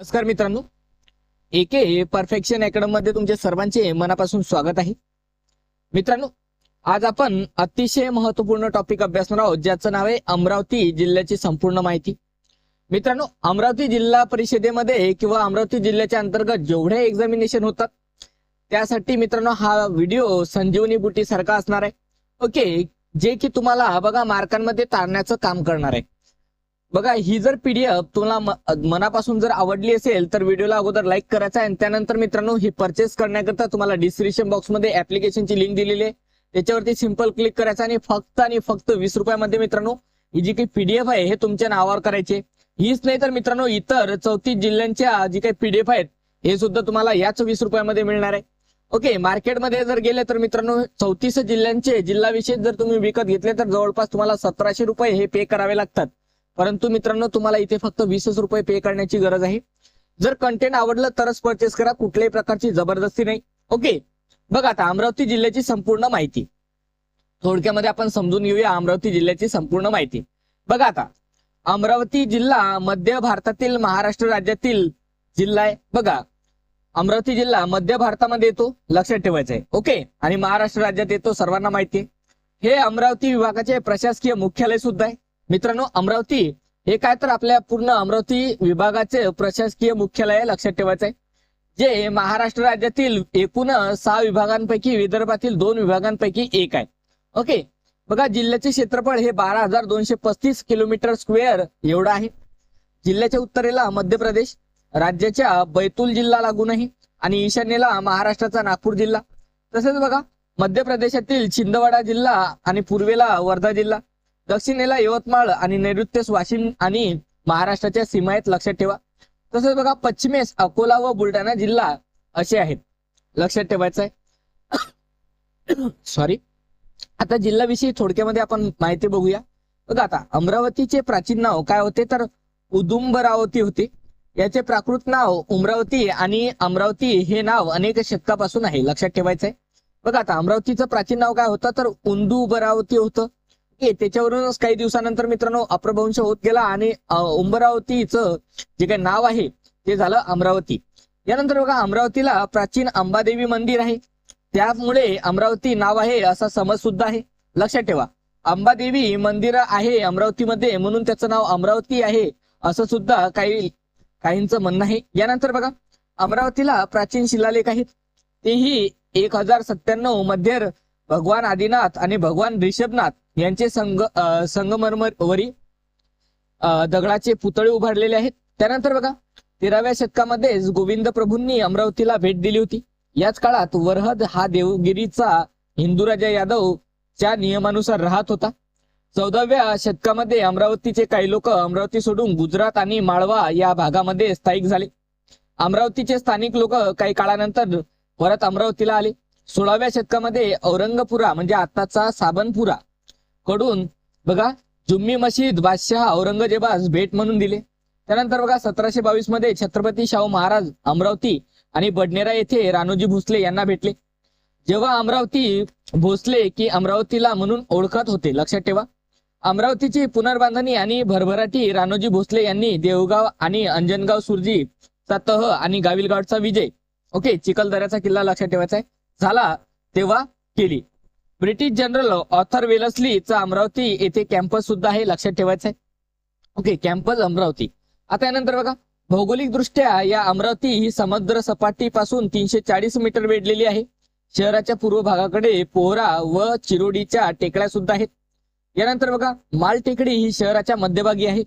नमस्कार मित्रांनो. एके परफेक्शन अकॅडमी मध्ये तुमचे सर्वांचे मनापासून स्वागत आहे. मित्रांनो आज आपण अतिशय महत्त्वपूर्ण टॉपिक अभ्यासणार आहोत ज्याचं नाव आहे अमरावती जिल्ह्याची संपूर्ण माहिती. मित्रांनो अमरावती जिल्हा परिषदेमध्ये किंवा अमरावती जिल्ह्याच्या अंतर्गत जेवढे एक्झामिनेशन होतात त्यासाठी मित्रांनो हा व्हिडिओ संजीवनी बुटी सारखा असणार आहे. ओके जे की तुम्हाला बघा मार्कांमध्ये तारण्याचं काम करणार आहे. बघा ही जर पीडीएफ तुम्हाला मनापासून जर आवडली असेल तर व्हिडिओला अगोदर लाईक करायचा आहे. आणि त्यानंतर मित्रांनो ही परचेस करण्याकरता तुम्हाला डिस्क्रिप्शन बॉक्समध्ये ऍप्लिकेशनची लिंक दिलेली आहे. त्याच्यावरती सिंपल क्लिक करायचं आणि फक्त आणि फक्त वीस रुपयामध्ये मित्रांनो ही जी काही पीडीएफ आहे हे तुमच्या नावावर करायचे हीच नाही तर मित्रांनो इतर चौतीस जिल्ह्यांच्या जी काही पीडीएफ आहेत हे सुद्धा तुम्हाला याच वीस रुपयामध्ये मिळणार आहे. ओके मार्केटमध्ये जर गेले तर मित्रांनो चौतीस जिल्ह्यांचे जिल्हा विशेष जर तुम्ही विकत घेतले तर जवळपास तुम्हाला सतराशे रुपये हे पे करावे लागतात. परंतु मित्रांनो तुम्हाला इथे फक्त वीसच रुपये पे करण्याची गरज आहे. जर कंटेंट आवडलं तरच परचेस करा कुठल्याही प्रकारची जबरदस्ती नाही. ओके बघा आता अमरावती जिल्ह्याची संपूर्ण माहिती. थोडक्यामध्ये आपण समजून घेऊया अमरावती जिल्ह्याची संपूर्ण माहिती. बघा आता अमरावती जिल्हा मध्य भारतातील महाराष्ट्र राज्यातील जिल्हा आहे. बघा अमरावती जिल्हा मध्य भारतामध्ये येतो लक्षात ठेवायचं आहे. ओके आणि महाराष्ट्र राज्यात येतो सर्वांना माहिती आहे. हे अमरावती विभागाचे प्रशासकीय मुख्यालय सुद्धा आहे. मित्रांनो अमरावती हे काय तर आपल्या पूर्ण अमरावती विभागाचे प्रशासकीय मुख्यालय लक्षात ठेवायचं आहे. जे महाराष्ट्र राज्यातील एकूण सहा विभागांपैकी विदर्भातील दोन विभागांपैकी एक आहे. ओके? बघा जिल्ह्याचे क्षेत्रफळ हे बारा हजार दोनशे पस्तीस किलोमीटर स्क्वेअर एवढं आहे. जिल्ह्याच्या उत्तरेला मध्य प्रदेश राज्याच्या बैतूल जिल्हा लागून आहे आणि ईशान्येला महाराष्ट्राचा नागपूर जिल्हा. तसेच बघा मध्य प्रदेशातील छिंदवाडा जिल्हा आणि पूर्वेला वर्धा जिल्हा. दक्षिणेला यवतमाळ आणि नैऋत्येस वाशिम आणि महाराष्ट्राच्या सीमा आहेत लक्षात ठेवा. तसंच बघा पश्चिमेस अकोला व बुलढाणा जिल्हा असे आहेत. लक्षात ठेवायचं आहे सॉरी आता जिल्ह्याविषयी थोडक्यामध्ये आपण माहिती बघूया. बघा आता अमरावतीचे प्राचीन नाव काय होते? तर उदुंबरावती होते. याचे प्राकृत नाव उमरावती आणि अमरावती हे नाव अनेक शतकापासून आहे. लक्षात ठेवायचं आहे बघा आता अमरावतीचं प्राचीन नाव काय होतं? तर उंदुबरावती होतं. त्याच्यावरूनच काही दिवसानंतर मित्रांनो अप्रभवंश होत गेला आणि उंबरावतीचं जे काही नाव आहे ते झालं अमरावती. यानंतर बघा अमरावतीला प्राचीन अंबादेवी मंदिर आहे. त्यामुळे अमरावती नाव आहे असा समज सुद्धा आहे. लक्षात ठेवा. अंबादेवी मंदिर आहे अमरावतीमध्ये म्हणून त्याचं नाव अमरावती आहे असं सुद्धा काही काहींचं म्हणणं आहे. यानंतर बघा अमरावतीला प्राचीन शिलालेख आहेत. तेही एक हजार सत्त्याण्णवमध्ये भगवान आदिनाथ आणि भगवान ऋषभनाथ यांचे संग संगमरमरवरी दगडाचे पुतळे उभारलेले आहेत. त्यानंतर बघा तेराव्या शतकामध्ये गोविंद प्रभूंनी अमरावतीला भेट दिली होती. याच काळात वरहद हा देवगिरीचा हिंदूराजा यादव च्या नियमानुसार राहत होता. चौदाव्या शतकामध्ये अमरावतीचे काही लोक अमरावती सोडून गुजरात आणि माळवा या भागामध्ये स्थायिक झाले. अमरावतीचे स्थानिक लोक काही काळानंतर परत अमरावतीला आले. सोळाव्या शतकामध्ये औरंगपुरा म्हणजे आताचा साबनपुरा कडून बघा जुम्मी मशीद बादशाह औरंगजेबास भेट म्हणून दिले. त्यानंतर बघा सतराशे बावीसमध्ये छत्रपती शाहू महाराज अमरावती आणि बडनेरा येथे रानोजी भोसले यांना भेटले. जेव्हा अमरावती भोसले की अमरावतीला म्हणून ओळखत होते लक्षात ठेवा. अमरावतीची पुनर्बांधणी आणि भरभराटी रानोजी भोसले यांनी देवगाव आणि अंजनगाव सुरजी चा तह आणि गाविलगावचा विजय. ओके चिखलदऱ्याचा किल्ला लक्षात ठेवायचा आहे. झाला तेव्हा केली. ब्रिटिश जनरल ऑथर वेलस्लीचा अमरावती येथे कॅम्पस सुद्धा आहे लक्षात ठेवायचं आहे. Okay campus Amravati. आता यानंतर बघा भौगोलिक दृष्ट्या या अमरावती ही समुद्र सपाटीपासून तीनशे चाळीस मीटर वेढलेली आहे. शहराच्या पूर्व भागाकडे पोहरा व चिरोडीच्या टेकड्या सुद्धा आहेत. यानंतर बघा माल टेकडी ही शहराच्या मध्यभागी आहे.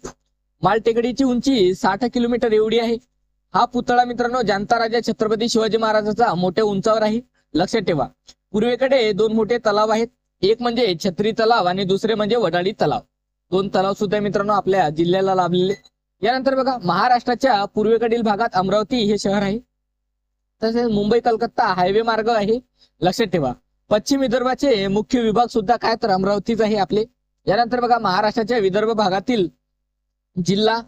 माल टेकडीची उंची साठ किलोमीटर एवढी आहे. हा पुतळा मित्रांनो जनता राजा छत्रपती शिवाजी महाराजाचा मोठ्या उंचावर आहे. लक्षात ठेवा. पूर्वेकडे दोन मोठे तलाव आहेत. एक म्हणजे छत्री तलाव आणि दुसरे म्हणजे वडाळी तलाव. दोन तलाव सुद्धा मित्रांनो आपल्या जिल्ह्याला लाभलेले. यानंतर बघा महाराष्ट्राच्या पूर्वेकडील भागात अमरावती हे शहर आहे. तसेच मुंबई कलकत्ता हायवे मार्ग आहे. लक्षात ठेवा पश्चिम विदर्भाचे मुख्य विभाग सुद्धा काय तर अमरावतीच आहे आपले. यानंतर बघा महाराष्ट्राच्या विदर्भ भागातील जिल्हा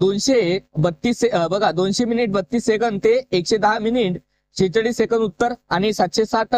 दोनशे बत्तीस बघा दोनशे मिनिट बत्तीस सेकंद ते एकशे दहा मिनिट शेहेचाळीस सेकंद उत्तर आणि सातशे साठ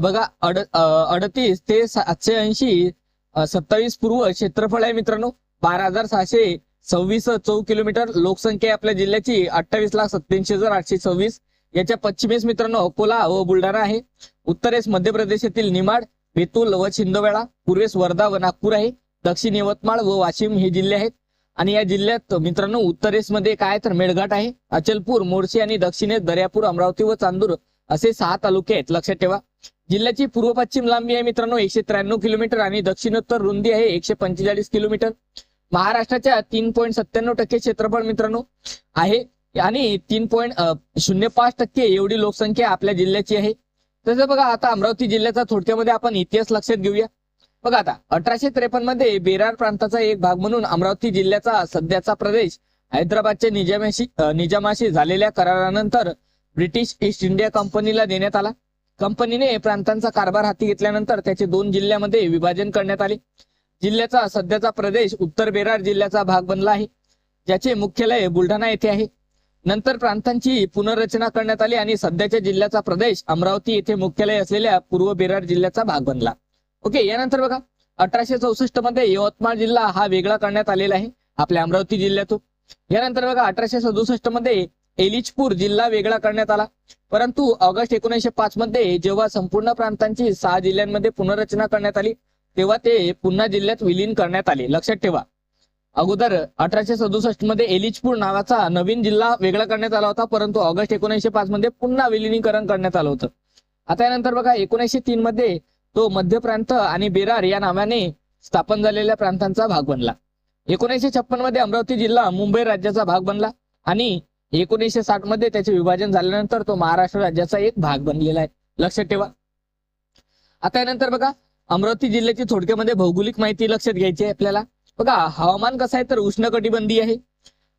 बघा अड अडतीस ते सातशे ऐंशी सत्तावीस पूर्व क्षेत्रफळ आहे मित्रांनो. बारा हजार सहाशे सव्वीस चौ किलोमीटर लोकसंख्या आहे आपल्या जिल्ह्याची. अठ्ठावीस लाख सत्त्याऐंशी हजार आठशे सव्वीस. याच्या पश्चिमेस मित्रांनो अकोला व बुलढाणा आहे. उत्तरेस मध्य प्रदेशातील निमाड बेतूल व छिंदवेळा पूर्वेस वर्धा व नागपूर आहे. दक्षिण यवतमाळ व वाशिम हे जिल्हे आहेत. आणि या जिल्ह्यात मित्रांनो उत्तरेस मध्ये काय तर मेळघाट आहे. अचलपूर मोर्शी आणि दक्षिणेस दर्यापूर अमरावती व चांदूर असे सहा तालुके आहेत. लक्षात ठेवा. जिल्ह्याची पूर्व पश्चिम लांबी आहे मित्रांनो एकशे त्र्याण्णव किलोमीटर आणि दक्षिणोत्तर रुंदी आहे एकशे पंचेचाळीस किलोमीटर. महाराष्ट्राच्या तीन पॉईंट सत्त्याण्णव टक्के क्षेत्रफळ मित्रांनो आहे आणि तीन पॉईंट शून्य पाच टक्के एवढी लोकसंख्या आपल्या जिल्ह्याची आहे. तसं बघा आता अमरावती जिल्ह्याचा थोडक्यामध्ये आपण इतिहास लक्षात घेऊया. बघा आता अठराशे त्रेपन्नमध्ये बेरार प्रांताचा एक भाग म्हणून अमरावती जिल्ह्याचा सध्याचा प्रदेश हैदराबादच्या निजामाशी निजामाशी झालेल्या करारानंतर ब्रिटिश ईस्ट इंडिया कंपनीला देण्यात आला. कंपनीने प्रांतांचा कारभार हाती घेतल्यानंतर त्याचे दोन जिल्ह्यामध्ये विभाजन करण्यात आले. जिल्ह्याचा सध्याचा प्रदेश उत्तर बेरार जिल्ह्याचा भाग बनला आहे. ज्याचे मुख्यालय बुलढाणा येथे आहे. नंतर प्रांतांची पुनर्रचना करण्यात आली आणि सध्याच्या जिल्ह्याचा प्रदेश अमरावती येथे मुख्यालय असलेल्या पूर्व बेरार जिल्ह्याचा भाग बनला. ओके यानंतर बघा. अठराशे चौसष्टमध्ये यवतमाळ जिल्हा हा वेगळा करण्यात आलेला आहे आपल्या अमरावती जिल्ह्यातून. यानंतर बघा अठराशे सदुसष्टमध्ये एलिचपूर जिल्हा वेगळा करण्यात आला. परंतु ऑगस्ट एकोणीसशे पाच मध्ये जेव्हा संपूर्ण प्रांतांची सहा जिल्ह्यांमध्ये पुनर्रचना करण्यात आली तेव्हा ते पुन्हा जिल्ह्यात विलीन करण्यात आले. लक्षात ठेवा. अगोदर अठराशे सदुसष्टमध्ये एलिचपूर नावाचा नवीन जिल्हा वेगळा करण्यात आला होता परंतु ऑगस्ट एकोणीसशे पाच मध्ये पुन्हा विलिनीकरण करण्यात आलं होतं. आता यानंतर बघा एकोणीसशे तीन मध्ये तो मध्य प्रांत आणि बेरार या नावाने स्थापन झालेल्या प्रांतांचा भाग बनला. एकोणीसशे छप्पनमध्ये अमरावती जिल्हा मुंबई राज्याचा भाग बनला आणि एकोणीसशे साठमध्ये त्याचे विभाजन झाल्यानंतर तो महाराष्ट्र राज्याचा एक भाग बनलेला आहे. लक्षात ठेवा. आता यानंतर बघा अमरावती जिल्ह्याची थोडक्यामध्ये भौगोलिक माहिती लक्षात घ्यायची आहे आपल्याला. बघा हवामान कसं आहे तर उष्णकटिबंधीय आहे.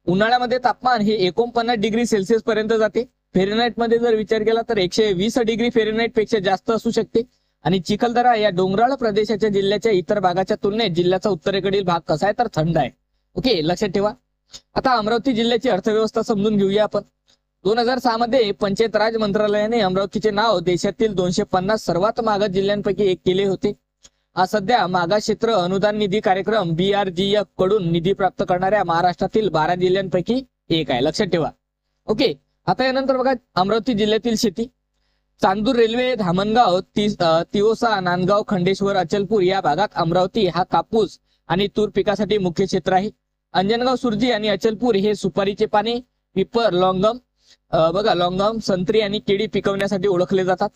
उन्हाळ्यामध्ये तापमान हे एकोणपन्नास डिग्री सेल्सिअस पर्यंत जाते. फेरेनाईटमध्ये जर विचार केला तर एकशे वीस डिग्री फेरेनाईटपेक्षा जास्त असू शकते. आणि चिखलदरा या डोंगराळ प्रदेशाच्या जिल्ह्याच्या इतर भागाच्या तुलनेत जिल्ह्याचा उत्तरेकडील भाग कसा आहे तर थंड आहे. ओके लक्षात ठेवा. आता अमरावती जिल्ह्याची अर्थव्यवस्था समजून घेऊया आपण. दोन हजार सहा मध्ये पंचायत राज मंत्रालयाने अमरावतीचे नाव देशातील दोनशे पन्नास सर्वात मागास जिल्ह्यांपैकी एक केले होते. हा सध्या मागास क्षेत्र अनुदान निधी कार्यक्रम बी आरजीएफकडून निधी प्राप्त करणाऱ्या महाराष्ट्रातील बारा जिल्ह्यांपैकी एक आहे. लक्षात ठेवा. ओके आता यानंतर बघा अमरावती जिल्ह्यातील शेती. चांदूर रेल्वे धामणगाव तिओसा नांदगाव खंडेश्वर अचलपूर या भागात अमरावती हा कापूस आणि तूर पिकासाठी मुख्य क्षेत्र आहे. अंजनगाव सुरजी आणि अचलपूर हे सुपारीचे पाने पिपर लॉंगम बघा लॉंगम संत्री आणि केळी पिकवण्यासाठी ओळखले जातात.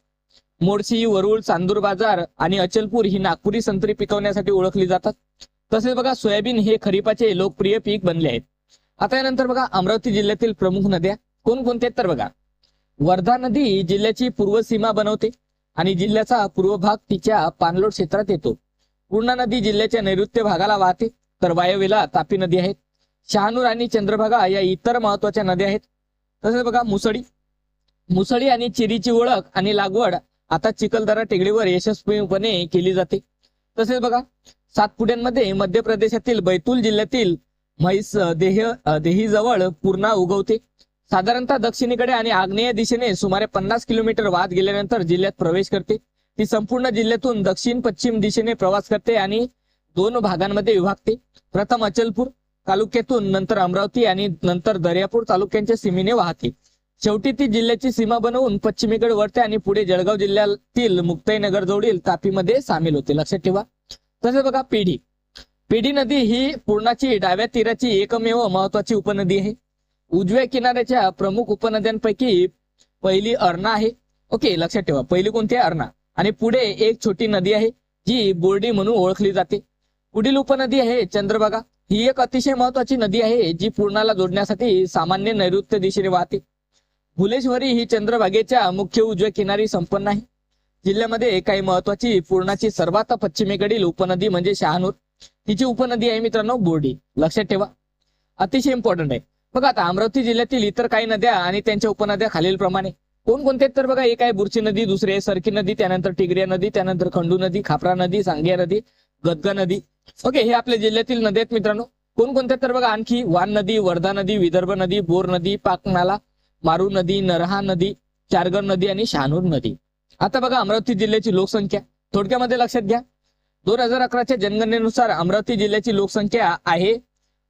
मोडशी वरुळ चांदूर बाजार आणि अचलपूर ही नागपुरी संत्री पिकवण्यासाठी ओळखली जातात. तसेच बघा सोयाबीन हे खरीपाचे लोकप्रिय पीक बनले आहेत. आता यानंतर बघा अमरावती जिल्ह्यातील प्रमुख नद्या कोणकोणत्या आहेत तर बघा वर्धा नदी जिल्ह्याची पूर्व सीमा बनवते आणि जिल्ह्याचा पूर्व भाग तिच्या पाणलोट क्षेत्रात येतो. पूर्णा नदी जिल्ह्याच्या नैऋत्य भागाला वाहते. तर वायव्येला तापी नदी आहेत. शहानूर आणि चंद्रभागा या इतर महत्त्वाच्या नद्या आहेत. तसेच बघा मुसळी. मुसळी आणि चिरीची ओळख आणि लागवड आता चिखलदरा टेकडीवर यशस्वीपणे केली जाते. तसेच बघा सातपुड्यांमध्ये मध्य प्रदेशातील बैतूल जिल्ह्यातील म्हैस देह देहीजवळ पूर्णा उगवते. साधारणतः दक्षिणेकडे आणि आग्नेय दिशेने सुमारे पन्नास किलोमीटर वाद गेल्यानंतर जिल्ह्यात प्रवेश करते. ती संपूर्ण जिल्ह्यातून दक्षिण पश्चिम दिशेने प्रवास करते आणि दोन भागांमध्ये विभागते. प्रथम अचलपूर तालुक्यातून नंतर अमरावती आणि नंतर दर्यापूर तालुक्यांच्या सीमेने वाहते. शेवटी ती जिल्ह्याची सीमा बनवून पश्चिमेकडे वळते आणि पुढे जळगाव जिल्ह्यातील मुक्ताईनगर जवळील तापीमध्ये सामील होते. लक्षात ठेवा. तसेच बघा पेढी. पेढी नदी ही पूर्णाची डाव्या तीराची एकमेव महत्वाची उपनदी आहे. उजव्या किनाऱ्याच्या प्रमुख उपनद्यांपैकी पहिली अर्णा आहे. ओके लक्षात ठेवा. पहिली कोणती आहे? अर्णा. आणि पुढे एक छोटी नदी आहे जी बोर्डी म्हणून ओळखली जाते. पुढील उपनदी आहे चंद्रभागा ही एक अतिशय महत्वाची नदी आहे जी पूर्णाला जोडण्यासाठी सामान्य नैऋत्य दिशेने वाहते. भुलेश्वरी ही चंद्रभागेच्या मुख्य उजव्या किनारी संपन्न आहे. जिल्ह्यामध्ये काही महत्वाची पूर्णाची सर्वात पश्चिमेकडील उपनदी म्हणजे शहानूर. तिची उपनदी आहे मित्रांनो बोर्डी. लक्षात ठेवा. अतिशय इम्पॉर्टंट आहे. बघा आता अमरावती जिल्ह्यातील इतर काही नद्या आणि त्यांच्या उपनद्या खालीलप्रमाणे. कोणकोणते आहेत तर बघा एक आहे बुरची नदी दुसरी आहे सरकी नदी त्यानंतर टिगऱ्या नदी त्यानंतर खंडू नदी खापरा नदी सांगिया नदी गदगा नदी. ओके हे आपल्या जिल्ह्यातील नद्या आहेत मित्रांनो. कोणकोणत्या तर बघा आणखी वान नदी वर्धा नदी विदर्भ नदी बोर नदी पाकनाला मारू नदी नरहा नदी चारगर नदी आणि शहानूर नदी. आता बघा अमरावती जिल्ह्याची लोकसंख्या. थोडक्यामध्ये लक्षात घ्या. दोन हजार अकराच्या जनगणनेनुसार अमरावती जिल्ह्याची लोकसंख्या आहे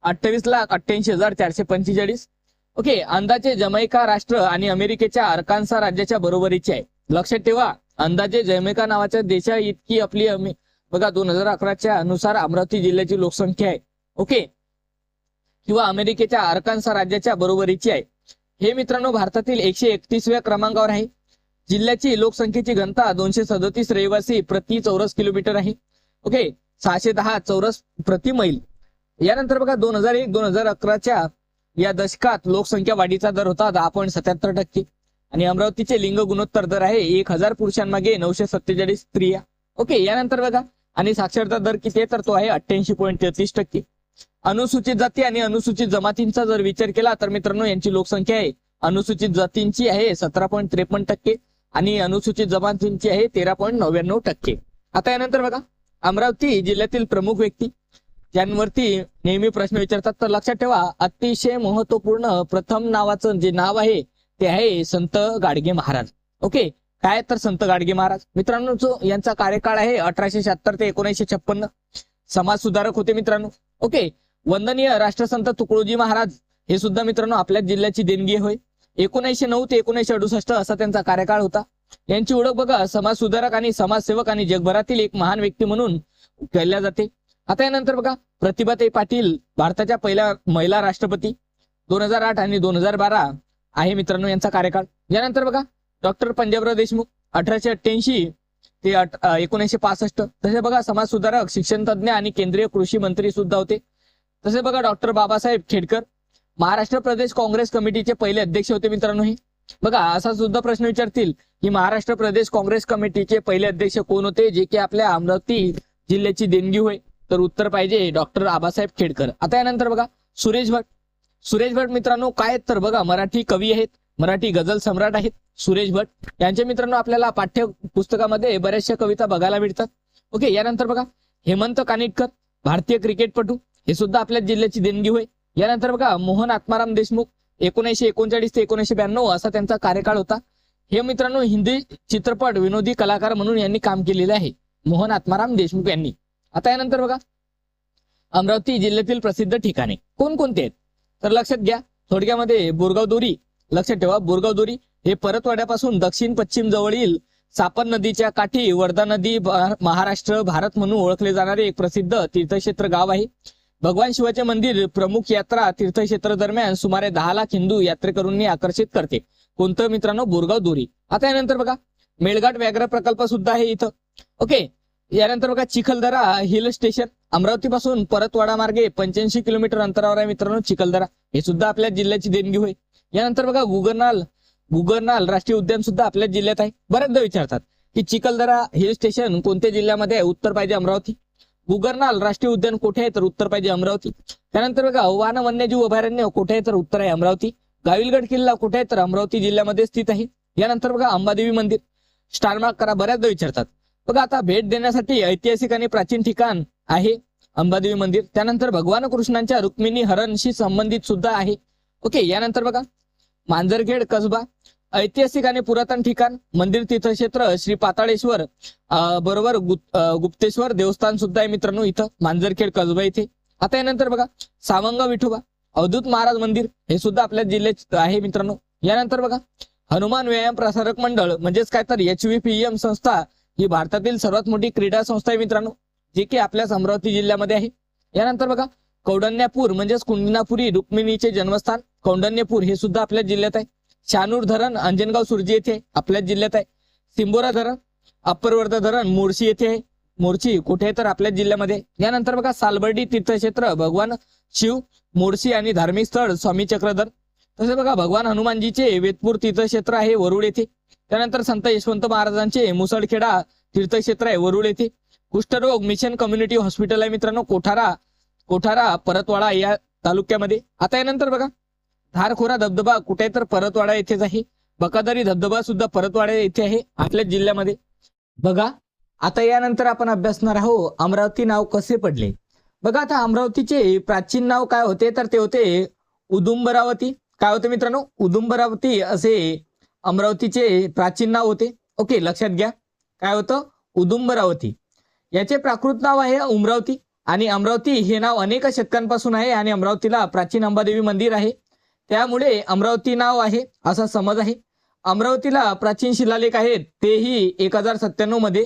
अठ्ठावीस लाख अठ्ठ्याऐंशी हजार चारशे पंचेचाळीस. ओके अंदाजे जमैका राष्ट्र आणि अमेरिकेच्या अर्कांसा राज्याच्या बरोबरीची आहे. लक्षात ठेवा अंदाजे जमैका नावाच्या देशा इतकी आपली अमे- बघा दोन हजार अकराच्या नुसार अमरावती जिल्ह्याची लोकसंख्या आहे. ओके? किंवा अमेरिकेच्या अर्कान्सा राज्याच्या बरोबरीची आहे. हे मित्रांनो भारतातील एकशे एकतीसव्या क्रमांकावर आहे. जिल्ह्याची लोकसंख्येची घनता दोनशे सदतीस रहिवासी प्रति चौरस किलोमीटर आहे. ओके? सहाशे दहा चौरस प्रति मैल. यानंतर बघा दोन हजार एक दोन हजार अकराच्या या दशकात लोकसंख्या वाढीचा दर होता दहा पॉईंट सत्याहत्तर टक्के. आणि अमरावतीचे लिंग गुणोत्तर दर आहे एक हजार पुरुषांमागे नऊशे सत्तेचाळीस स्त्रिया. ओके? यानंतर बघा आणि साक्षरता दर किती आहे तर तो आहे अठ्ठ्याऐंशी पॉईंट तेहतीस टक्के. अनुसूचित जाती आणि अनुसूचित जमातींचा जर विचार केला तर मित्रांनो यांची लोकसंख्या आहे. अनुसूचित जातींची आहे सतरा पॉईंट त्रेपन्न टक्के आणि अनुसूचित जमातींची आहे तेरा पॉईंट नव्याण्णव टक्के. आता यानंतर बघा अमरावती जिल्ह्यातील प्रमुख व्यक्ती ज्यांवरती नेहमी प्रश्न विचारतात तर लक्षात ठेवा अतिशय महत्त्वपूर्ण प्रथम नावाचं जे नाव आहे ते आहे संत गाडगे महाराज. ओके? काय तर संत गाडगे महाराज. मित्रांनो जो यांचा कार्यकाळ आहे अठराशे शहात्तर ते एकोणीसशे छप्पन्न समाज सुधारक होते मित्रांनो. ओके वंदनीय राष्ट्रसंत तुकडोजी महाराज हे सुद्धा मित्रांनो आपल्या जिल्ह्याची देणगी होय. एकोणीसशे नऊ ते एकोणीसशे अडुसष्ट असा त्यांचा कार्यकाळ होता. यांची ओळख बघा समाज सुधारक आणि समाजसेवक आणि जगभरातील एक महान व्यक्ती म्हणून केल्या जाते. आता यानंतर बघा प्रतिभाताई पाटील भारताच्या पहिल्या महिला राष्ट्रपती दोन हजार आठ आणि दोन हजार बारा आहे मित्रांनो यांचा कार्यकाळ. यानंतर बघा डॉक्टर पंजाबराव देशमुख अठराशे अठ्ठ्याऐंशी ते एकोणीसशे पासष्ट. तसे बघा समाज सुधारक शिक्षण तज्ज्ञ आणि केंद्रीय कृषी मंत्री सुद्धा होते. तसे बघा डॉक्टर बाबासाहेब खेडकर महाराष्ट्र प्रदेश काँग्रेस कमिटीचे पहिले अध्यक्ष होते मित्रांनो हे. बघा असा सुद्धा प्रश्न विचारतील की महाराष्ट्र प्रदेश काँग्रेस कमिटीचे पहिले अध्यक्ष कोण होते? जे की आपल्या अमरावती जिल्ह्याची देणगी होय. तर उत्तर पाहिजे डॉक्टर आबासाहेब खेडकर. आता यानंतर बघा सुरेश भट. सुरेश भट मित्रांनो काय आहेत तर बघा मराठी कवी आहेत. मराठी गझल सम्राट आहेत. सुरेश भट. यांच्या मित्रांनो आपल्याला पाठ्य पुस्तकामध्ये बऱ्याचशा कविता बघायला मिळतात. ओके यानंतर बघा. हेमंत कानिटकर भारतीय क्रिकेटपटू. हे सुद्धा आपल्या जिल्ह्याची देणगी होय. यानंतर बघा मोहन आत्माराम देशमुख एकोणीसशे एकोणचाळीस ते एकोणीसशे ब्याण्णव असा त्यांचा कार्यकाळ होता. हे मित्रांनो हिंदी चित्रपट विनोदी कलाकार म्हणून यांनी काम केलेले आहे. मोहन आत्माराम देशमुख यांनी. आता यानंतर बघा. अमरावती जिल्ह्यातील प्रसिद्ध ठिकाणे कोणकोणते आहेत? तर लक्षात घ्या थोडक्यामध्ये बोरगाव दोरी लक्षात ठेवा बोरगाव दोरी हे परतवाड्यापासून दक्षिण पश्चिम जवळील सापन नदीच्या काठी वर्धा नदी महाराष्ट्र भारत म्हणून ओळखले जाणारे एक प्रसिद्ध तीर्थक्षेत्र गाव आहे. भगवान शिवाचे मंदिर प्रमुख यात्रा तीर्थक्षेत्र दरम्यान सुमारे दहा लाख हिंदू यात्रेकरूंनी आकर्षित करते. कोणतं मित्रांनो? बोरगाव दोरी. आता यानंतर बघा. मेळघाट व्याघ्र प्रकल्प सुद्धा आहे इथं. ओके. यानंतर बघा चिखलदरा हिल स्टेशन. अमरावतीपासून परतवाडा मार्गे पंच्याऐंशी किलोमीटर अंतरावर आहे मित्रांनो चिखलदरा. हे सुद्धा आपल्या जिल्ह्याची देणगी होय. यानंतर बघा गुगरनाल गुगरनाल राष्ट्रीय उद्यान सुद्धा आपल्या जिल्ह्यात आहे. बऱ्याचदा विचारतात की चिखलदरा हिल स्टेशन कोणत्या जिल्ह्यामध्ये आहे? उत्तर पाहिजे अमरावती. गुगरनाल राष्ट्रीय उद्यान कुठे आहे? तर उत्तर पाहिजे अमरावती. त्यानंतर बघा वाहन वन्यजीव अभयारण्य कुठे आहे? तर उत्तर आहे अमरावती. गाविलगड किल्ला कुठे आहे? तर अमरावती जिल्ह्यामध्ये स्थित आहे. यानंतर बघा अंबादेवी मंदिर. स्टारमार्क करा बऱ्याचदा विचारतात. बघा आता भेट देण्यासाठी ऐतिहासिक आणि प्राचीन ठिकाण आहे अंबादेवी मंदिर. त्यानंतर भगवान कृष्णांच्या रुक्मिणी हरणशी संबंधित सुद्धा आहे. ओके यानंतर बघा मांजरखेड कसबा ऐतिहासिक आणि पुरातन ठिकाण मंदिर तीर्थक्षेत्र श्री पाताळेश्वर बरोबर गुप्तेश्वर देवस्थान सुद्धा आहे मित्रांनो इथं मांजरखेड कसबा इथे. आता यानंतर बघा सावंग विठोबा अवधूत महाराज मंदिर हे सुद्धा आपल्या जिल्ह्यात आहे मित्रांनो. यानंतर बघा हनुमान व्यायाम प्रसारक मंडळ म्हणजेच काय तर एच व्हीपीएम संस्था ही भारतातील सर्वात मोठी क्रीडा संस्था आहे मित्रांनो जी की आपल्याच अमरावती जिल्ह्यामध्ये आहे. यानंतर बघा कौंडण्यापूर म्हणजेच कुंडनापुरी रुक्मिणीचे जन्मस्थान कौंडण्यपूर हे सुद्धा आपल्या जिल्ह्यात आहे. शानूर धरण अंजनगाव सुरजी येथे आपल्याच जिल्ह्यात आहे. सिंबोरा धरण अप्पर वर्धा धरण मोर्शी येथे आहे. मोर्शी कुठे आहे तर आपल्याच जिल्ह्यामध्ये यानंतर बघा सालबर्डी तीर्थक्षेत्र भगवान शिव मोर्शी आणि धार्मिक स्थळ स्वामी चक्रधर. तसे बघा भगवान हनुमानजीचे वेदपूर तीर्थक्षेत्र आहे वरुड येथे. त्यानंतर संत यशवंत महाराजांचे मुसळखेडा तीर्थक्षेत्र आहे वरुड येथे. कुष्ठरोग मिशन कम्युनिटी हॉस्पिटल आहे मित्रांनो कोठारा कोठारा परतवाडा या तालुक्यामध्ये. आता यानंतर बघा. धारखोरा धबधबा कुठे तर परतवाडा येथेच आहे. बकादरी धबधबा सुद्धा परतवाडा येथे आहे आपल्याच जिल्ह्यामध्ये. बघा आता यानंतर आपण अभ्यासणार आहोत अमरावती नाव कसे पडले? बघा आता अमरावतीचे प्राचीन नाव काय होते? तर ते होते उदुंबरावती. काय होते मित्रांनो? उदुंबरावती असे अमरावतीचे प्राचीन नाव होते. ओके लक्षात घ्या. काय होतं? उदुंबरावती. याचे प्राकृत नाव आहे उमरावती. आणि अमरावती हे नाव अनेक शतकांपासून आहे आणि अमरावतीला प्राचीन अंबादेवी मंदिर आहे. त्यामुळे अमरावती नाव आहे असा समज आहे. अमरावतीला प्राचीन शिलालेख आहेत तेही एक हजार सत्त्याण्णवमध्ये.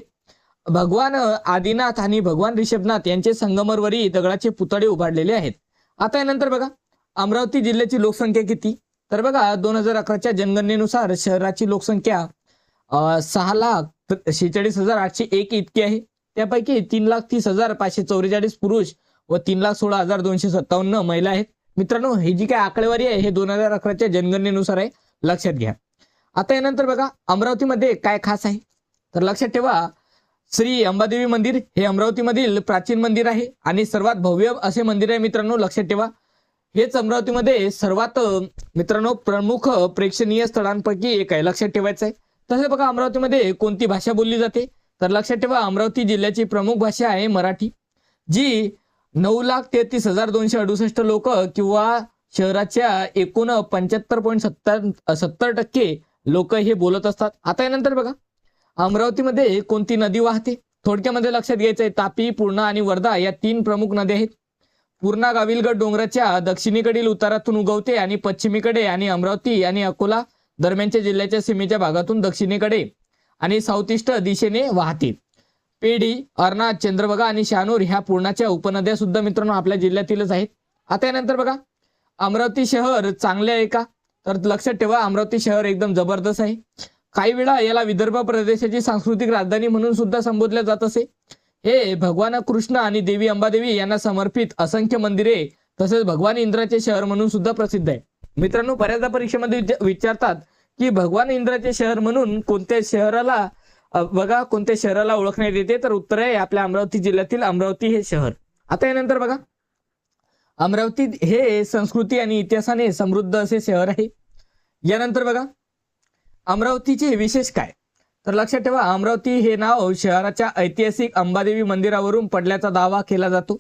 भगवान आदिनाथ आणि भगवान ऋषभनाथ यांचे संगमरवरी दगडाचे पुतळे उभारलेले आहेत. आता यानंतर बघा अमरावती जिल्ह्याची लोकसंख्या किती? तर बघा दोन हजार अकराच्या जनगणनेनुसार शहराची लोकसंख्या सहा लाख शेहेचाळीस हजार आठशे एक इतकी आहे. त्यापैकी तीन लाख तीस हजार पाचशे चौवेचाळीस पुरुष व तीन लाख सोळा हजार दोनशे सत्तावन्न महिला आहेत. मित्रांनो ही जी काय आकडेवारी आहे हे दोन हजार अकराच्या जनगणनेनुसार आहे. लक्षात घ्या. आता यानंतर बघा अमरावतीमध्ये काय खास आहे? तर लक्षात ठेवा श्री अंबादेवी मंदिर हे अमरावतीमधील प्राचीन मंदिर आहे आणि सर्वात भव्य असे मंदिर आहे मित्रांनो लक्षात ठेवा. हेच अमरावतीमध्ये सर्वात मित्रांनो प्रमुख प्रेक्षणीय स्थळांपैकी एक आहे लक्षात ठेवायचं आहे. तसं बघा अमरावतीमध्ये कोणती भाषा बोलली जाते? तर लक्षात ठेवा अमरावती जिल्ह्याची प्रमुख भाषा आहे मराठी जी नऊ लाख तेहतीस हजार दोनशे अडुसष्ट लोक किंवा शहराच्या एकूण पंच्याहत्तर पॉईंट सत्तर सत्तर टक्के लोक हे बोलत असतात. आता यानंतर बघा अमरावतीमध्ये कोणती नदी वाहते? थोडक्यामध्ये लक्षात घ्यायचं आहे तापी पूर्णा आणि वर्धा या तीन प्रमुख नद्या आहेत. पूर्णा गाविलगड डोंगराच्या दक्षिणेकडील उतारातून उगवते आणि पश्चिमेकडे आणि अमरावती आणि अकोला दरम्यानच्या जिल्ह्याच्या सीमेच्या भागातून दक्षिणेकडे आणि साऊथ ईस्ट दिशेने वाहतील. पेढी अर्नाथ चंद्रभागा आणि शहानूर ह्या पूर्णाच्या उपनद्या सुद्धा मित्रांनो आपल्या जिल्ह्यातीलच आहेत. आता यानंतर बघा अमरावती शहर चांगले आहे का? तर लक्षात ठेवा अमरावती शहर एकदम जबरदस्त आहे. काही वेळा याला विदर्भ प्रदेशाची सांस्कृतिक राजधानी म्हणून सुद्धा संबोधले जात असे. हे भगवान कृष्ण आणि देवी अंबादेवी यांना समर्पित असंख्य मंदिरे तसेच भगवान इंद्राचे शहर म्हणून सुद्धा प्रसिद्ध आहे. मित्रांनो बऱ्याचदा परीक्षेमध्ये विचारतात की भगवान इंद्राचे शहर म्हणून कोणत्या शहराला बघा कोणत्या शहराला ओळखण्यात येते तर उत्तर आहे आपल्या अमरावती जिल्ह्यातील अमरावती हे शहर. आता यानंतर बघा. अमरावती हे संस्कृती आणि इतिहासाने समृद्ध असे शहर आहे. यानंतर बघा. अमरावतीचे विशेष काय? तर लक्षात ठेवा अमरावती हे नाव शहराच्या ऐतिहासिक अंबादेवी मंदिरावरून पडल्याचा दावा केला जातो.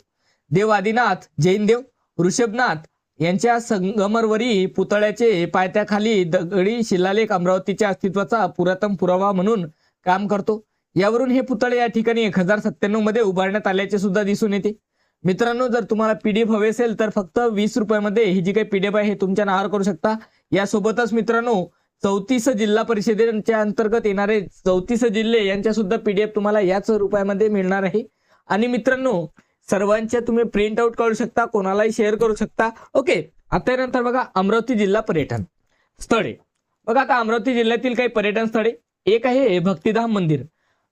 देव आदिनाथ जैन देव ऋषभनाथ यांच्या संगमरवरी पुतळ्याचे पायथ्याखाली दगडी शिलालेख अमरावतीच्या अस्तित्वाचा पुरातन पुरावा म्हणून काम करतो. यावरून हे पुतळे या ठिकाणी एक हजार सत्त्याण्णवमध्ये उभारण्यात आल्याचे सुद्धा दिसून येते. मित्रांनो जर तुम्हाला पीडीएफ हवे असेल तर फक्त वीस रुपयामध्ये ही जी काही पीडीएफ आहे हे तुमच्या नावावर करू शकता. यासोबतच मित्रांनो चौतीस जिल्हा परिषदेच्या अंतर्गत येणारे चौतीस जिल्हे यांच्या सुद्धा पीडीएफ तुम्हाला याच रुपयामध्ये मिळणार आहे. आणि मित्रांनो सर्वांच्या तुम्ही प्रिंट आउट काढू शकता कोणालाही शेअर करू शकता. ओके आता नंतर बघा अमरावती जिल्हा पर्यटन स्थळे. बघा आता अमरावती जिल्ह्यातील काही पर्यटन स्थळे. एक आहे भक्तिधाम मंदिर.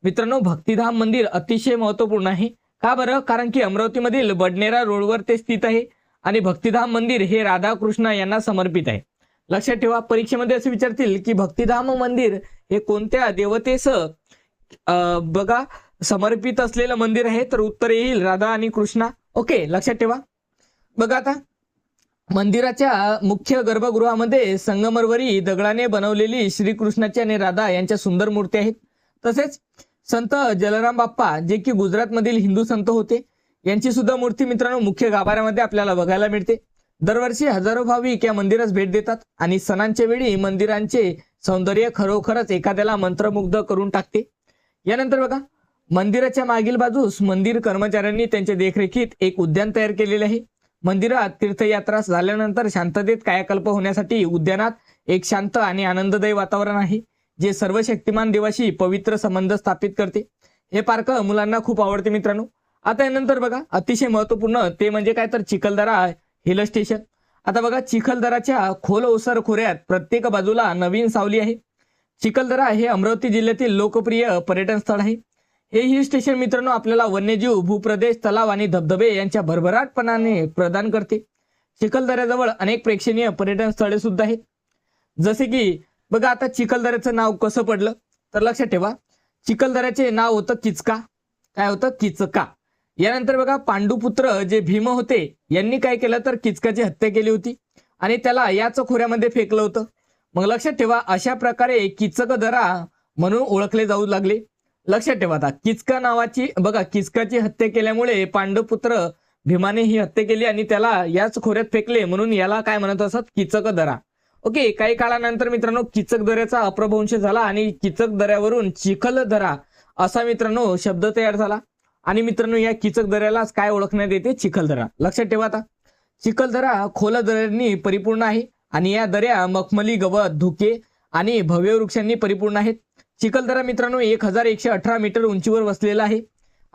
मित्रांनो भक्तिधाम मंदिर अतिशय महत्त्वपूर्ण आहे. का बरं? कारण की अमरावतीमधील बडनेरा रोडवर ते स्थित आहे आणि भक्तिधाम मंदिर हे राधाकृष्ण यांना समर्पित आहे. लक्षात ठेवा परीक्षेमध्ये असे विचारतील की भक्तिधाम मंदिर हे कोणत्या देवतेस अं, बघा समर्पित असलेलं मंदिर आहे तर उत्तर येईल. राधा आणि कृष्णा. ओके लक्षात ठेवा. बघा आता मंदिराच्या मुख्य गर्भगृहामध्ये संगमरवरी दगडाने बनवलेली श्रीकृष्णाची आणि राधा यांच्या सुंदर मूर्ती आहेत. तसेच संत जलराम बाप्पा जे की गुजरातमधील हिंदू संत होते यांची सुद्धा मूर्ती मित्रांनो मुख्य गाभाऱ्यामध्ये आपल्याला बघायला मिळते. दरवर्षी हजारो भाविक या मंदिरास भेट देतात आणि सणांच्या वेळी मंदिरांचे सौंदर्य खरोखरच एखाद्याला मंत्रमुग्ध करून टाकते. यानंतर बघा मंदिराच्या मागील बाजूस मंदिर कर्मचाऱ्यांनी त्यांच्या देखरेखीत एक उद्यान तयार केलेले आहे. मंदिरात तीर्थयात्रा झाल्यानंतर शांततेत कायाकल्प होण्यासाठी उद्यानात एक शांत आणि आनंददायी वातावरण आहे जे सर्व शक्तिमान देवाशी पवित्र संबंध स्थापित करते. हे पार्क मुलांना खूप आवडते मित्रांनो. आता यानंतर बघा अतिशय महत्त्वपूर्ण ते म्हणजे काय तर चिखलदरा हिल स्टेशन. आता बघा चिखलदराच्या खोल ओसर खोऱ्यात प्रत्येक बाजूला नवीन सावली आहे. चिखलदरा हे अमरावती जिल्ह्यातील लोकप्रिय पर्यटन स्थळ आहे. हे हिल स्टेशन मित्रांनो आपल्याला वन्यजीव भूप्रदेश तलाव आणि धबधबे यांच्या भरभराटपणाने प्रदान करते. चिखलदऱ्याजवळ अनेक प्रेक्षणीय पर्यटन स्थळे सुद्धा आहेत. जसे की बघा आता चिखलदऱ्याचं नाव कसं पडलं? तर लक्षात ठेवा. चिखलदऱ्याचे नाव होतं किचका. काय होतं? किचका. यानंतर बघा पांडुपुत्र जे भीम होते यांनी काय केलं? तर किचकाची हत्या केली होती. आणि त्याला याच खोऱ्यामध्ये फेकलं होतं. मग लक्षात ठेवा अशा प्रकारे किचक दरा म्हणून ओळखले जाऊ लागले. लक्षात ठेवा आता. किचका नावाची बघा किचकाची हत्या केल्यामुळे पांडवपुत्र भीमाने ही हत्या केली आणि त्याला याच खोऱ्यात फेकले. म्हणून याला काय म्हणत असत? किचक दरा. ओके काही काळानंतर मित्रांनो किचक दऱ्याचा अप्रभवंश झाला आणि किचक दऱ्यावरून चिखल दरा असा मित्रांनो शब्द तयार झाला. आणि मित्रांनो या किचक दऱ्यालाच काय ओळखण्यात येते? चिखलदरा लक्षात ठेवा आता. चिखलदरा खोल दऱ्यांनी परिपूर्ण आहे आणि या दऱ्या मखमली गवत धुके आणि भव्य वृक्षांनी परिपूर्ण आहेत. चिखलदरा मित्रांनो एक हजार एकशे अठरा मीटर उंचीवर वसलेला आहे.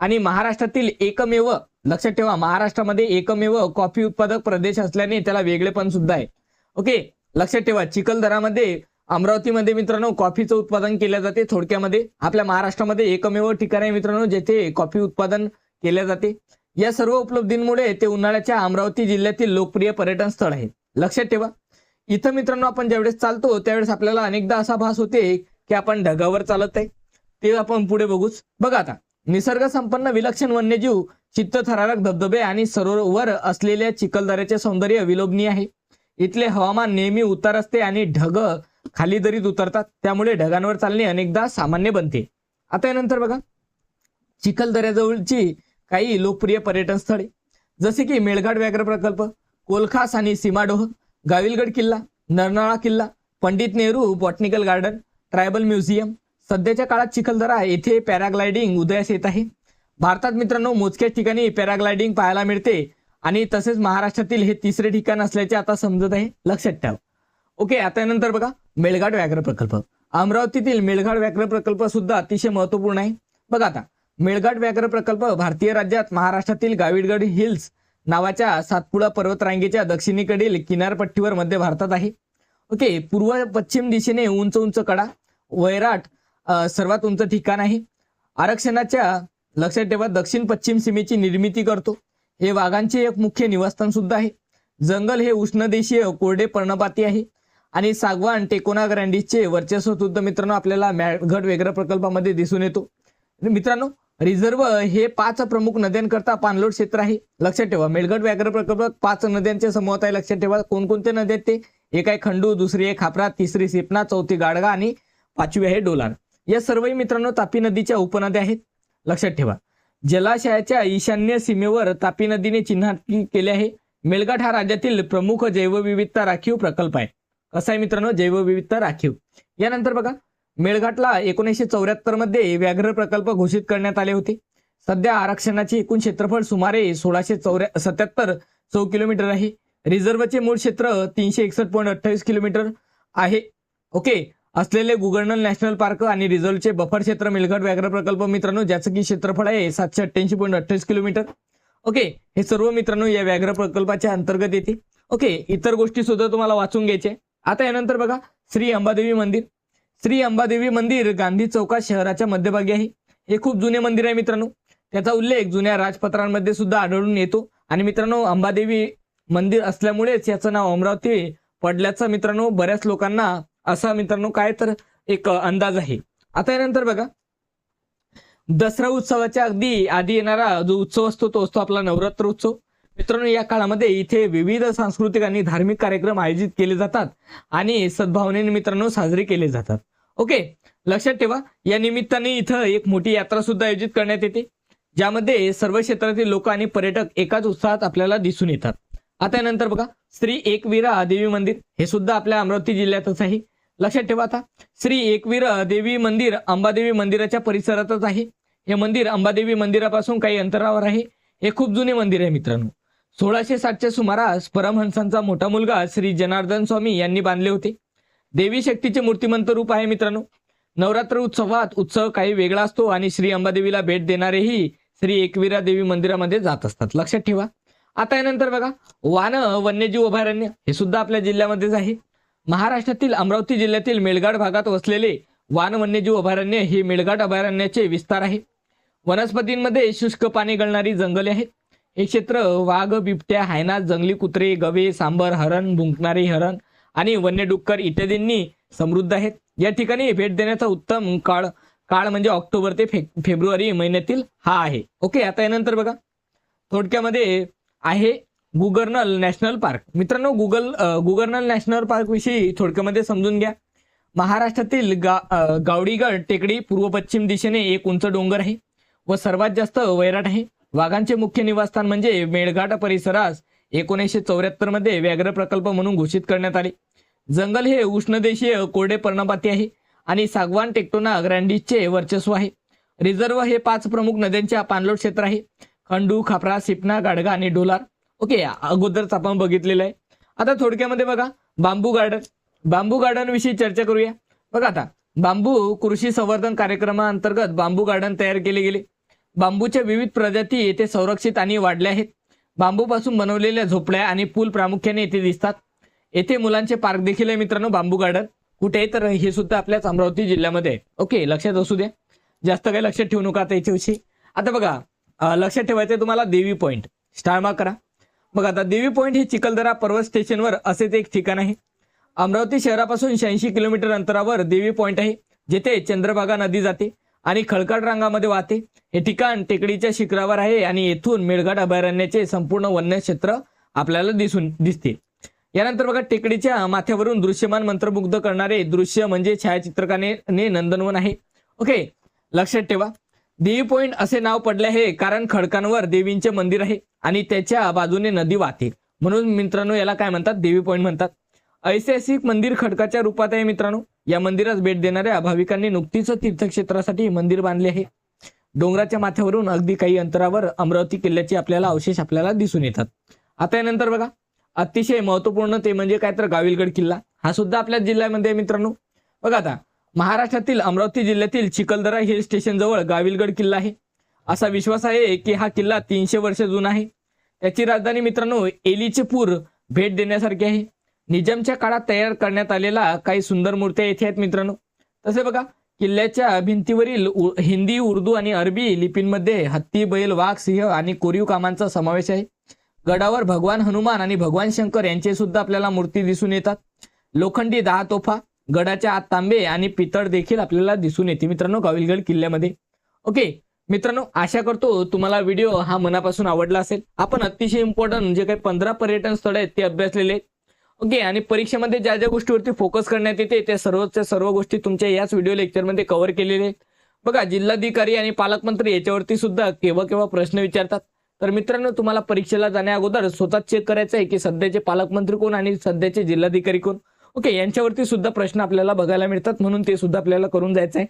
आणि महाराष्ट्रातील एकमेव लक्षात ठेवा महाराष्ट्रामध्ये एकमेव कॉफी उत्पादक प्रदेश असल्याने त्याला वेगळेपण सुद्धा आहे. ओके लक्षात ठेवा चिखलदरामध्ये अमरावतीमध्ये मित्रांनो कॉफीचं उत्पादन केल्या जाते थोडक्यामध्ये. आपल्या महाराष्ट्रामध्ये एकमेव ठिकाण आहे मित्रांनो जेथे कॉफी उत्पादन केले जाते. या सर्व उपलब्धींमुळे ते उन्हाळ्याच्या अमरावती जिल्ह्यातील लोकप्रिय पर्यटन स्थळ आहे. लक्षात ठेवा. इथं मित्रांनो आपण ज्यावेळेस चालतो त्यावेळेस आपल्याला अनेकदा असा भास होते की आपण ढगावर चालत आहे ते आपण पुढे बघूच. बघा आता निसर्ग संपन्न विलक्षण वन्यजीव चित्तथरारक धबधबे आणि सरोवर असलेल्या चिखलदऱ्याचे सौंदर्य विलोभनीय आहे. इथले हवामान नेहमी उतार असते आणि ढग खाली दरीत उतरतात त्यामुळे ढगांवर चालणे अनेकदा सामान्य बनते. आता यानंतर बघा चिखलदऱ्याजवळची काही लोकप्रिय पर्यटन स्थळे जसे की मेळघाट व्याघ्र प्रकल्प कोलखास आणि सीमाडोह गाविलगड किल्ला नरनाळा किल्ला Pandit Nehru botanical garden tribal museum. सध्याच्या काळात चिखलदरा येथे पॅराग्लायडिंग उदयास येत आहे. भारतात मित्रांनो मोजक्याच ठिकाणी पॅराग्लायडिंग पाहायला मिळते आणि तसेच महाराष्ट्रातील हे तिसरे ठिकाण असल्याचे आता समजत आहे. लक्षात ठेवा. ओके आता नंतर बघा मेळघाट व्याघ्र प्रकल्प. अमरावतीतील मेळघाट व्याघ्र प्रकल्प सुद्धा अतिशय महत्त्वपूर्ण आहे. बघा आता मेळघाट व्याघ्र प्रकल्प भारतीय राज्यात महाराष्ट्रातील गाविडगड हिल्स नावाच्या सातपुडा पर्वतरांगेच्या दक्षिणेकडील किनारपट्टीवर मध्य भारतात आहे. ओके पूर्व पश्चिम दिशेने उंच उंच कडा वैराट सर्वात उंच ठिकाण आहे. आरक्षणाच्या लक्षात ठेवा दक्षिण पश्चिम सीमेची निर्मिती करतो. हे वाघांचे एक मुख्य निवासस्थान सुद्धा आहे. जंगल हे उष्णदेशीय कोरडे पर्णपाती आहे. आणि सागवान टेकोना ग्रँडीजचे वर्चस्व सुद्धा मित्रांनो आपल्याला मॅळघट वेगळ्या प्रकल्पामध्ये दिसून येतो. मित्रांनो रिझर्व हे पाच प्रमुख नद्यांकरता पाणलोट क्षेत्र आहे. लक्षात ठेवा मेळघट व्याघ्र प्रकल्पात पाच नद्यांचे समूहात आहे. लक्षात ठेवा कोणकोणत्या नद्या ते? एक आहे खंडू दुसरी आहे खापरा तिसरी सिपना चौथी गाडगा आणि पाचवी आहे डोलार या सर्वही मित्रांनो तापी नदीच्या उपनद्या आहेत. लक्षात ठेवा. जलाशयाच्या ईशान्य सीमेवर तापी नदीने चिन्हांकित केले आहे. मेळघाट हा राज्यातील प्रमुख जैवविविधता राखीव प्रकल्प आहे. कसा आहे मित्रांनो? जैवविविधता राखीव. यानंतर बघा मेळघाटला एकोणीसशे चौऱ्याहत्तरमध्ये व्याघ्र प्रकल्प घोषित करण्यात आले होते. सध्या आरक्षणाचे एकूण क्षेत्रफळ सुमारे सोळाशे चौऱ्या सत्याहत्तर चौ किलोमीटर आहे. रिझर्वचे मूळ क्षेत्र तीनशे एकसष्ट पॉईंट अठ्ठावीस किलोमीटर आहे. ओके. असलेले गुगर्नल नॅशनल पार्क आणि रिझर्वचे बफर क्षेत्र मिलघट व्याघ्र प्रकल्प मित्रांनो ज्याचं की क्षेत्रफळ आहे सातशे अठ्ठ्याऐंशी पॉईंट अठ्ठावीस किलोमीटर. ओके. हे सर्व मित्रांनो या व्याघ्र प्रकल्पाच्या अंतर्गत येते ओके. इतर गोष्टी सुद्धा तुम्हाला वाचून घ्यायचे. आता यानंतर बघा श्री अंबादेवी मंदिर. श्री अंबादेवी मंदिर गांधी चौकात शहराच्या मध्यभागी आहे. हे खूप जुने मंदिर आहे मित्रांनो. त्याचा उल्लेख जुन्या राजपत्रांमध्ये सुद्धा आढळून येतो. आणि मित्रांनो अंबादेवी मंदिर असल्यामुळेच याचं नाव अमरावती पडल्याचं मित्रांनो बऱ्याच लोकांना असा मित्रांनो काय तर एक अंदाज आहे. आता यानंतर बघा. दसरा उत्सवाच्या अगदी आधी येणारा जो उत्सव असतो तो असतो आपला नवरात्र उत्सव. मित्रांनो या काळामध्ये इथे विविध सांस्कृतिक आणि धार्मिक कार्यक्रम आयोजित केले जातात आणि सद्भावनेने मित्रांनो साजरे केले जातात. ओके? लक्षात ठेवा या निमित्ताने इथं एक मोठी यात्रा सुद्धा आयोजित करण्यात येते ज्यामध्ये सर्व क्षेत्रातील लोक आणि पर्यटक एकाच उत्साहात आपल्याला दिसून येतात. आता यानंतर बघा श्री एकवीरा देवी मंदिर हे सुद्धा आपल्या अमरावती जिल्ह्यातच आहे. लक्षात ठेवा आता श्री एकवीरा देवी मंदिर अंबादेवी मंदिराच्या परिसरातच आहे. हे मंदिर अंबादेवी मंदिरापासून काही अंतरावर आहे. हे खूप जुने मंदिर आहे मित्रांनो. सोळाशे साठच्या सुमारास परमहंसांचा मोठा मुलगा श्री जनार्दन स्वामी यांनी बांधले होते. देवी शक्तीचे मूर्तिमंत रूप आहे मित्रांनो. नवरात्र उत्सवात उत्सव काही वेगळा असतो आणि श्री अंबादेवीला भेट देणारेही श्री एकवीरा देवी मंदिरामध्ये जात असतात. लक्षात ठेवा. आता यानंतर बघा. वान वन्यजीव अभयारण्य हे सुद्धा आपल्या जिल्ह्यामध्येच आहे. महाराष्ट्रातील अमरावती जिल्ह्यातील मेळघाट भागात वसलेले वान वन्यजीव अभयारण्य हे मेळघाट अभयारण्याचे विस्तार आहे. वनस्पतींमध्ये शुष्क पाणी गळणारी जंगले आहेत. हे क्षेत्र वाघ बिबट्या हायनात जंगली कुत्रे गवे सांबर हरण भुंकणारे हरण आणि वन्य डुक्कर इत्यादींनी समृद्ध आहेत. या ठिकाणी भेट देण्याचा उत्तम काळ काळ म्हणजे ऑक्टोबर ते फे फेब्रुवारी महिन्यातील हा आहे. ओके आता यानंतर बघा. थोडक्यामध्ये आहे गुगर्नल नॅशनल पार्क. मित्रांनो गुगल गुगर्नल नॅशनल पार्क विषयी थोडक्यामध्ये समजून घ्या. महाराष्ट्रातील गा गावडीगड टेकडी पूर्व पश्चिम दिशेने एक उंच डोंगर आहे व सर्वात जास्त वैराट आहे. वाघांचे मुख्य निवासस्थान म्हणजे मेळघाट परिसरास एकोणीसशे चौऱ्याहत्तरमध्ये व्याघ्र प्रकल्प म्हणून घोषित करण्यात आले. जंगल हे उष्णदेशीय कोरडे पर्णपाती आहे आणि सागवान टेक्टोना ग्रँडीजचे वर्चस्व आहे. रिझर्व हे पाच प्रमुख नद्यांच्या पाणलोट क्षेत्र आहे. खंडू खापरा सिपना गाडगा आणि डोलार. ओके अगोदरच आपण बघितलेलं आहे. आता थोडक्यामध्ये बघा बांबू गार्डन. बांबू गार्डन विषयी चर्चा करूया. बघा आता बांबू कृषी संवर्धन कार्यक्रमाअंतर्गत बांबू गार्डन तयार केले गेले. बांबूच्या विविध प्रजाती येथे संरक्षित आणि वाढल्या आहेत. बांबूपासून बनवलेल्या झोपड्या आणि पूल प्रामुख्याने येथे दिसतात. येथे मुलांचे पार्क देखील आहे मित्रांनो बांबू गार्डन. कुठे आहे तर हे सुद्धा आपल्याच अमरावती जिल्ह्यामध्ये आहे. ओके लक्षात असू द्या. जास्त काही लक्षात ठेवू नका आता याच्याविषयी. आता बघा लक्षात ठेवायचं आहे तुम्हाला देवी पॉईंट स्टार मार्क करा. बघा आता देवी पॉईंट हे चिखलदरा पर्वत स्टेशनवर असेच एक ठिकाण आहे. अमरावती शहरापासून शहाऐंशी किलोमीटर अंतरावर देवी पॉईंट आहे जेथे चंद्रभागा नदी जाते आणि खळकाट रांगामध्ये वाहते. हे ठिकाण टेकडीच्या शिखरावर आहे आणि येथून मेळघाट अभयारण्याचे संपूर्ण वन्य क्षेत्र आपल्याला दिसून दिसते. यानंतर बघा टेकडीच्या माथ्यावरून दृश्यमान मंत्रमुग्ध करणारे दृश्य म्हणजे छायाचित्रकाने ने नंदनवन आहे. ओके लक्षात ठेवा. देवी पॉइंट असे नाव पडले आहे कारण खडकांवर देवींचे मंदिर आहे आणि त्याच्या बाजूने नदी वाहते. म्हणून मित्रांनो याला काय म्हणतात? देवी पॉइंट म्हणतात. ऐतिहासिक मंदिर खडकाच्या रूपात आहे मित्रांनो. या मंदिरास भेट देणाऱ्या भाविकांनी नुकतीच तीर्थक्षेत्रासाठी मंदिर बांधले आहे. डोंगराच्या माथ्यावरून अगदी काही अंतरावर अमरावती किल्ल्याचे आपल्याला अवशेष आपल्याला दिसून येतात. आता यानंतर बघा. अतिशय महत्त्वपूर्ण ते म्हणजे काय तर गाविलगड किल्ला. हा सुद्धा आपल्या जिल्ह्यामध्ये मित्रांनो. बघा आता. महाराष्ट्रातील अमरावती जिल्ह्यातील चिखलदरा हिल स्टेशन जवळ गाविलगड किल्ला आहे. असा विश्वास आहे की हा किल्ला तीनशे वर्ष जुना आहे. त्याची राजधानी मित्रांनो एलीचे पूर भेट देण्यासारखी आहे. निजामच्या काळात तयार करण्यात आलेला काही सुंदर मूर्त्या येथे आहेत मित्रांनो. तसे बघा किल्ल्याच्या भिंतीवरील उ- हिंदी उर्दू आणि अरबी लिपींमध्ये हत्ती बैल वाघ सिंह आणि कोरीव कामांचा समावेश आहे. गडावर भगवान हनुमान आणि भगवान शंकर यांचे सुद्धा आपल्याला मूर्ती दिसून येतात. लोखंडी दहा तोफा गडाच्या आत तांबे आणि पितळ देखील आपल्याला दिसून येते. मित्रांनो गाविलगड किल्ल्यामध्ये. ओके मित्रांनो आशा करतो तुम्हाला व्हिडिओ हा मनापासून आवडला असेल. आपण अतिशय इम्पॉर्टंट जे काही पंधरा पर्यटन स्थळ आहेत ते अभ्यासलेले ओके आणि परीक्षेमध्ये ज्या ज्या गोष्टीवरती फोकस करण्यात येते त्या सर्वच्या सर्व गोष्टी तुमच्या याच व्हिडिओ लेक्चरमध्ये कव्हर केलेले आहेत. बघा जिल्हाधिकारी आणि पालकमंत्री याच्यावरती सुद्धा केव्हा केव्हा प्रश्न विचारतात. तर मित्रांनो तुम्हाला परीक्षेला जाण्या अगोदर स्वतः चेक करायचं आहे की सध्याचे पालकमंत्री कोण आणि सध्याचे जिल्हाधिकारी कोण? ओके यांच्यावरती सुद्धा प्रश्न आपल्याला बघायला मिळतात म्हणून ते सुद्धा आपल्याला करून जायचं आहे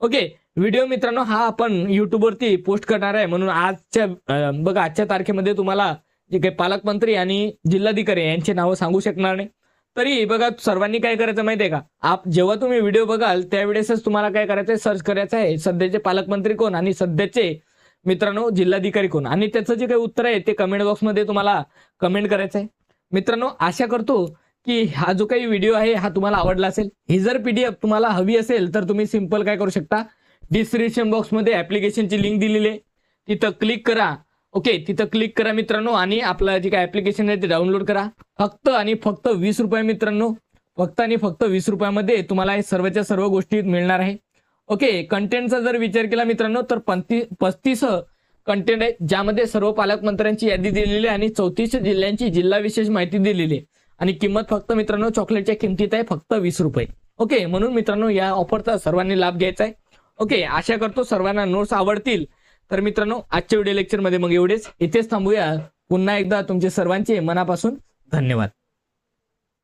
ओके व्हिडिओ मित्रांनो हा आपण युट्यूबवरती पोस्ट करणार आहे म्हणून आजच्या बघा आजच्या तारखेमध्ये तुम्हाला जे काही पालकमंत्री आणि जिल्हाधिकारी यांचे नावं सांगू शकणार नाही. तरी बघा सर्वांनी काय करायचं माहितीये का? आप जेव्हा तुम्ही व्हिडिओ बघाल त्यावेळेसच तुम्हाला काय करायचं आहे सर्च करायचं आहे सध्याचे पालकमंत्री कोण आणि सध्याचे मित्रांनो जिल्हाधिकारी कोण? आणि त्याचं जे काही उत्तर आहे ते कमेंट बॉक्समध्ये तुम्हाला कमेंट करायचं आहे मित्रांनो आशा करतो की हा जो काही व्हिडिओ आहे हा तुम्हाला आवडला असेल. ही जर पीडीएफ तुम्हाला हवी असेल तर तुम्ही सिंपल काय करू शकता? डिस्क्रिप्शन बॉक्समध्ये ॲप्लिकेशनची लिंक दिलेली आहे. तिथं क्लिक करा. ओके तिथं क्लिक करा मित्रांनो आणि आपलं जे काय ॲप्लिकेशन आहे ते डाउनलोड करा. फक्त आणि फक्त वीस रुपये मित्रांनो. फक्त आणि फक्त वीस रुपयामध्ये तुम्हाला हे सर्वच्या सर्व गोष्टी मिळणार आहे. ओके कंटेंटचा जर विचार केला मित्रांनो तर पंती पस्तीस कंटेंट आहे ज्यामध्ये सर्व पालकमंत्र्यांची यादी दिलेली आहे आणि चौतीस जिल्ह्यांची जिल्हा विशेष माहिती दिलेली आहे. आणि किंमत फक्त मित्रांनो चॉकलेटच्या किमतीत आहे फक्त वीस रुपये. ओके म्हणून मित्रांनो या ऑफरचा सर्वांनी लाभ घ्यायचा आहे. ओके आशा करतो सर्वांना नोट्स आवडतील. तर मित्रांनो आजच्या व्हिडिओ लेक्चरमध्ये मग एवढेच. इथेच थांबूया. पुन्हा एकदा तुमचे सर्वांचे मनापासून धन्यवाद.